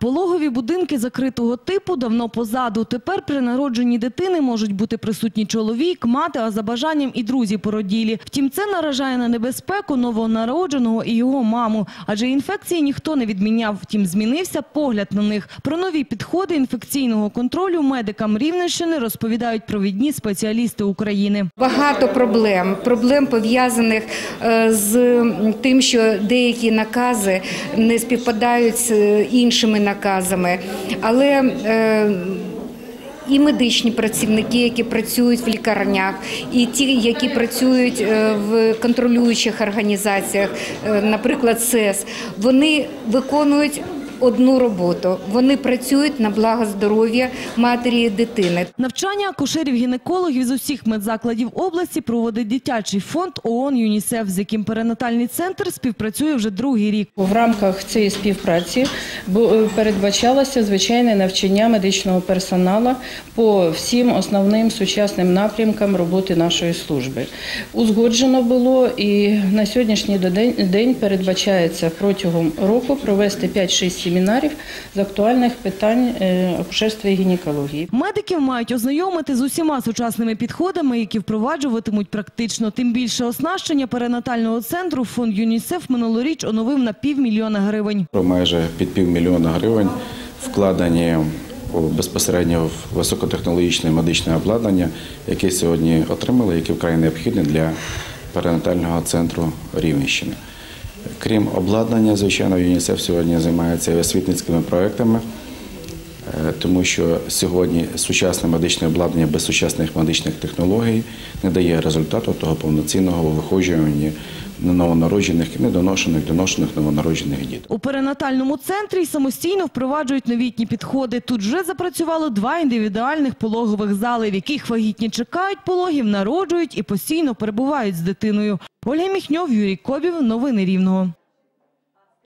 Пологові будинки закритого типу давно позаду. Тепер при народженні дитини можуть бути присутні чоловік, мати, а за бажанням і друзі породілі. Втім, це наражає на небезпеку новонародженого і його маму. Адже інфекції ніхто не відміняв. Втім, змінився погляд на них. Про нові підходи інфекційного контролю медикам Рівненщини розповідають провідні спеціалісти України. Багато проблем. Проблем пов'язаних е, з тим, що деякі накази не співпадають з е, іншими наказами. Але е, і медичні працівники, які працюють в лікарнях, і ті, які працюють е, в контролюючих організаціях, е, наприклад, СЕС, вони виконують одну роботу. Вони працюють на благо здоров'я матері і дитини. Навчання акушерів-гінекологів з усіх медзакладів області проводить дитячий фонд ООН ЮНІСЕФ, з яким перинатальний центр співпрацює вже другий рік. В рамках цієї співпраці е, передбачалося звичайне навчання медичного персоналу по всім основним сучасним напрямкам роботи нашої служби. Узгоджено було і на сьогоднішній день день передбачається протягом року провести 5-6 семінарів з актуальних питань е, акушерства і гінекології. Медиків мають ознайомити з усіма сучасними підходами, які впроваджуватимуть практично. Тим більше оснащення перинатального центру фонд ЮНІСЕФ минулоріч оновив на півмільйона гривень. Про майже під півмільйона гривень вкладені безпосередньо в високотехнологічне медичне обладнання, яке сьогодні отримали, яке вкрай необхідне для перинатального центру Рівненщини. Крім обладнання, звичайно, ЮНІСЕФ сьогодні займається освітницькими проектами, е, тому що сьогодні сучасне медичне обладнання без сучасних медичних технологій не дає результату того повноцінного виходжування новонароджених недоношених, доношених новонароджених дітей. У перинатальному центрі самостійно впроваджують новітні підходи. Тут вже запрацювало два індивідуальних пологових зали, в яких вагітні чекають пологів, народжують і постійно перебувають з дитиною. Ольга Міхньов, Юрій Кобів. Новини Рівного.